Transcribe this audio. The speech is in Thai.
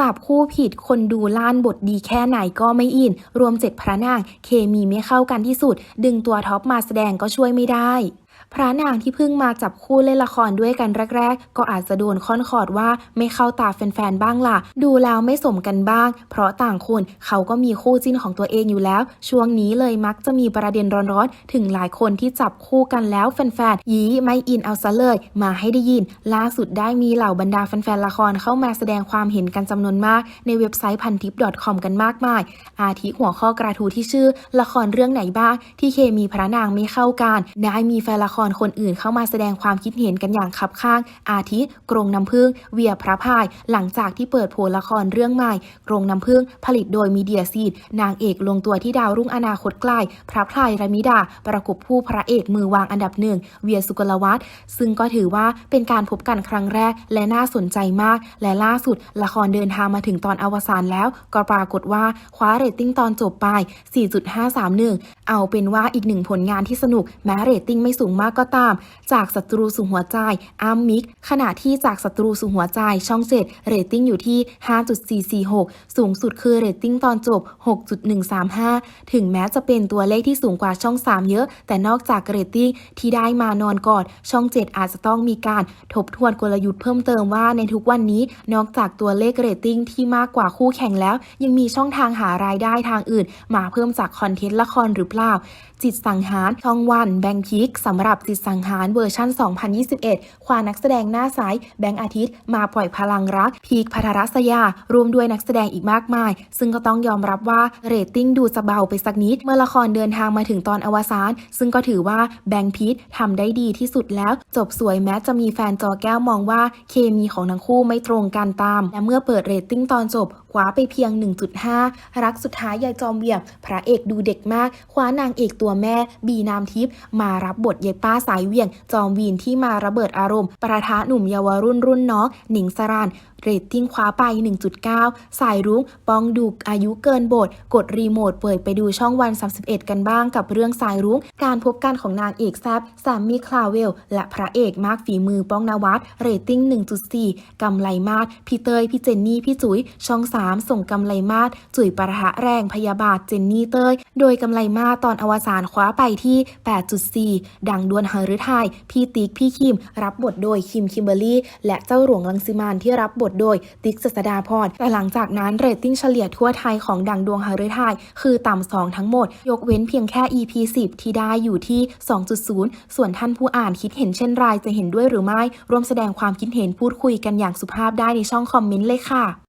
จับคู่ผิดคนดูล้านบทดีแค่ไหนก็ไม่อิน รวมเจ็ดพระนาง เคมีไม่เข้ากันที่สุด ดึงตัวท็อปมาแสดงก็ช่วยไม่ได้ พระนางที่เพิ่งมาจับคู่เล่นละครด้วยกันแรก ๆ ก็อาจจะโดนค่อนขอดว่าไม่เข้าตาแฟนๆบ้างล่ะ ดูแล้วไม่สมกันบ้าง เพราะต่างคนเขาก็มีคู่จิ้นของตัวเองอยู่แล้ว ช่วงนี้เลยมักจะมีประเด็นร้อนๆ ถึงหลายคนที่จับคู่กันแล้วแฟนๆยี้ไม่อินเอาซะเลย มาให้ได้ยิน ล่าสุดได้มีเหล่าบรรดาแฟนๆละครเข้ามาแสดงความเห็นกันจำนวนมาก ในเว็บไซต์พันทิป .com กันมากมาย อาทิหัวข้อกระทู้ที่ชื่อ ละครเรื่องไหนบ้างที่เคมีพระนางไม่เข้ากันได้มีแฟนละครคนอื่นเข้ามาแสดงความคิดเห็นกันอย่างคับข้าง อาทิกรงน้ำพึ่ง เวียพระพาย หลังจากที่เปิดโผลละครเรื่องใหม่ กรงน้ำพึ่ง ผลิตโดยมีเดียซีด นางเอกลงตัวที่ดาวรุ่งอนาคตไกล พระพายรมิดา ประกบผู้พระเอกมือวางอันดับหนึ่ง เวียสุกลวัฒน์ซึ่งก็ถือว่าเป็นการพบกันครั้งแรก และน่าสนใจมาก และล่าสุด ละครเดินทางมาถึงตอนอวสานแล้ว ก็ปรากฏว่าคว้าเรตติ้งตอนจบไป 4.531 เอาเป็นว่าอีกหนึ่งผลงานที่สนุกแม้เรตติ้งไม่สูงมากก็ตาม จากศัตรูสู่หัวใจอัมมิก ขณะที่จากศัตรูสู่หัวใจช่องเจ็ดเรตติ้งอยู่ที่ 5.446 สูงสุดคือเรตติ้งตอนจบ 6.135 ถึงแม้จะเป็นตัวเลขที่สูงกว่าช่อง 3 เยอะ แต่นอกจากเรตติ้งที่ได้มานอนก่อน ช่อง 7 อาจจะต้องมีการทบทวนกลยุทธ์เพิ่มเติมว่าในทุกวันนี้ นอกจากตัวเลขเรตติ้งที่มากกว่าคู่แข่งแล้ว ยังมีช่องทางหารายได้ทางอื่น มาเพิ่มจากคอนเทนต์ละครหรือเปล่า จิตสังหารช่องวันแบงค์พิกสำหรับจิตสังหารเวอร์ชัน2021 ควานักแสดงหน้าใสแบงค์อาทิตย์ มาปล่อยพลังรัก พีคพัทรศยา รวมด้วยนักแสดงอีกมากมาย ซึ่งก็ต้องยอมรับว่าเรตติ้งดูจะเบาไปสักนิด เมื่อละครเดินทางมาถึงตอนอวสาน ซึ่งก็ถือว่าแบงค์พีททำได้ดีที่สุดแล้ว จบสวยแม้จะมีแฟนจอแก้วมองว่าเคมีของทั้งคู่ไม่ตรงกันตาม และเมื่อเปิดเรตติ้งตอนจบคว้าไปเพียง 1.5 รักสุดท้ายยายจอมเวียงพระเอกดูเด็กมาก คว้านางเอกตัวแม่ บีนามทิพย์มารับบทยายป้าสายเวียง จอมวีนที่มาระเบิดอารมณ์ ประทะหนุ่มเยาวรุ่นรุ่นน้องหนิงสรานเรตติ้งคว้าไป 1.9 สายรุ้งปองดุกอายุเกินบท กดรีโมทเปิดไปดูช่องวัน 31 กันบ้างกับเรื่องสายรุ้ง การพบกันของนางเอกแซบแซมมี่คลาเวล และพระเอกมากฝีมือป้องนวัดเรตติ้ง 1.4 กำไลมาศพี่เตยพี่เจนนี่พี่จุ๋ยช่องส3 ส่งกำไลมาศจุ๋ยปะทะแรงพยาบาทเจนนี่เตยโดยกำไลมาศตอนอวสานคว้าไปที่ 8.4 ดังดวนหฤทัยพี่ติ๊กพี่คิม รับบทโดยคิมคิมเบอรี่ และเจ้าหลวงลังสิมานที่รับบทโดยติ๊กศสดาพรแต่หลังจากนั้นเรตติ้งเฉลี่ยทั่วไทยของดังดวงหฤทัยคือต่ำสองทั้งหมด ยกเว้นเพียงแค่ EP 10 ที่ได้อยู่ที่ 2.0 ส่วนท่านผู้อ่านคิดเห็นเช่นไรจะเห็นด้วยหรือไม่ ร่วมแสดงความคิดเห็นพูดคุยกันอย่างสุภาพได้ในช่องคอมเมนต์เลยค่ะ